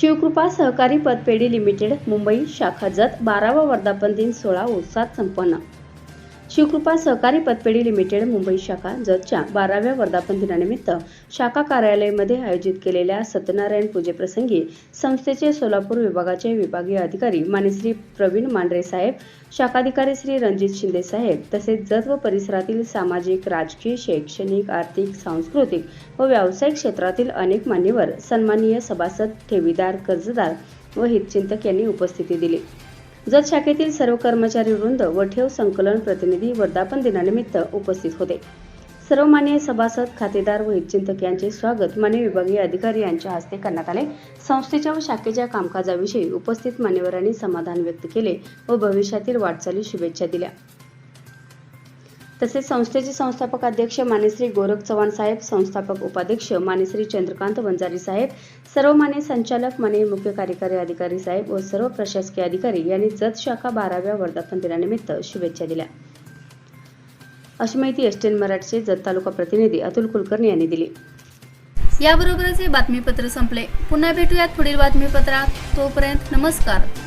शिवकृपा सहकारी पतपेढी लिमिटेड मुंबई शाखा जत बारावा वर्धापन दिन सोळा उत्साहात संपन्न. शिवकृपा सहकारी पतपेढी लिमिटेड मुंबई शाखा जतच्या बाराव्या वर्धापन दिनानिमित्त शाखा कार्यालयामध्ये आयोजित केलेल्या सत्यनारायण पूजेप्रसंगी संस्थेचे सोलापूर विभागाचे विभागीय अधिकारी मानेश्री प्रवीण मांढरे साहेब शाखाधिकारी श्री रणजित शिंदे साहेब तसेच जत व परिसरातील सामाजिक राजकीय शैक्षणिक आर्थिक सांस्कृतिक व व्यावसायिक क्षेत्रातील अनेक मान्यवर सन्माननीय सभासद ठेवीदार कर्जदार व हितचिंतक यांनी उपस्थिती दिली. जत शाखेतील सर्व कर्मचारी वृंद व ठेव संकलन प्रतिनिधी वर्धापन दिनानिमित्त उपस्थित होते. सर्व मान्य सभासद खातेदार व हितचिंतक यांचे स्वागत मान्य विभागीय अधिकारी यांच्या हस्ते करण्यात आले. संस्थेच्या व शाखेच्या कामकाजाविषयी उपस्थित मान्यवरांनी समाधान व्यक्त केले व भविष्यातील वाटचाली शुभेच्छा दिल्या. तसेच संस्थेचे संस्थापक अध्यक्ष मानेश्री गोरख चव्हाण साहेब संस्थापक उपाध्यक्ष मानेश्री चंद्रकांत वंजारी साहेब सर्व मान्य संचालक माने मुख्य कार्यकारी अधिकारी साहेब व सर्व प्रशासकीय अधिकारी यांनी जत शाखा बाराव्या वर्धापन दिनानिमित्त शुभेच्छा दिल्या. अशी माहिती एसटीएन मराठीचे जत तालुका प्रतिनिधी अतुल कुलकर्णी यांनी दिली. याबरोबरच हे बातमीपत्र संपले. पुन्हा भेटूयात पुढील बातमीपत्रात. तोपर्यंत नमस्कार.